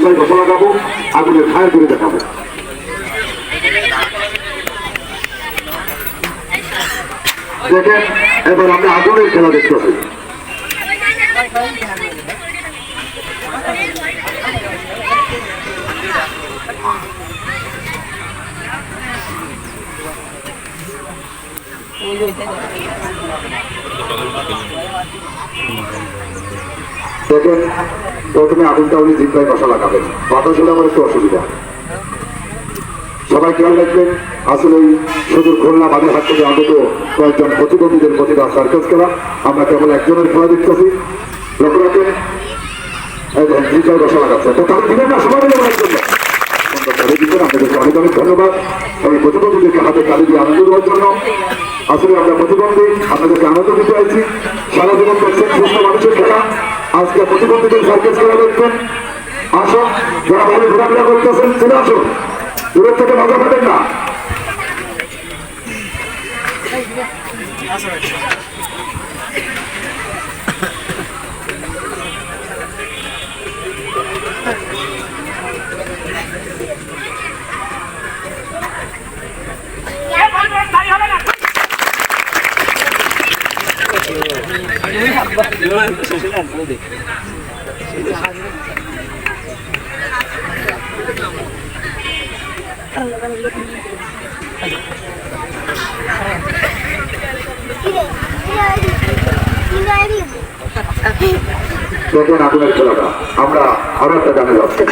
বিজয় ঘোষণা লাগাবো আগুনের ফায়ার করে দেখাবো। দেখেন এবার আমরা আগুনের খেলা দেখতেছি দেখেন প্রথমে আগুনটা উনি জিব্বায় বসা লাগাবেন বাতাস হলে আমার একটু অসুবিধা। সবাই খেয়াল রাখবেন, আসলে এই সুদূর খুলনা বাজার হাট থেকে আগত কয়েকজন প্রতিবন্ধীদের প্রতিভা সার্কাস খেলা আমরা কেবল একজনের খেলা দেখতেছি। লক্ষ্য রাখেন জিব্বায় বসা লাগাচ্ছে তো তাহলে দিবেন না, সবাই মিলে আপনাদেরকে অনেক অনেক ধন্যবাদ। এই প্রতিবন্ধীদেরকে হাতে কালি দিয়ে আনন্দ দেওয়ার জন্য। আসলে আমরা প্রতিবন্ধী, আপনাদেরকে আনন্দ দিতে আছি সারা জীবন দেখছেন, সুস্থ মানুষের খেলা। আজকে প্রতিবন্ধীদের সার্কেস খেলা দেখবেন আসো যারা ভালো ঘোরাফেরা করতেছেন, চলে আসো দূরের থেকে মজা পাবেন না। দেখেন আগুনের খেলাটা আমরা আরও একটা গানে যাচ্ছি.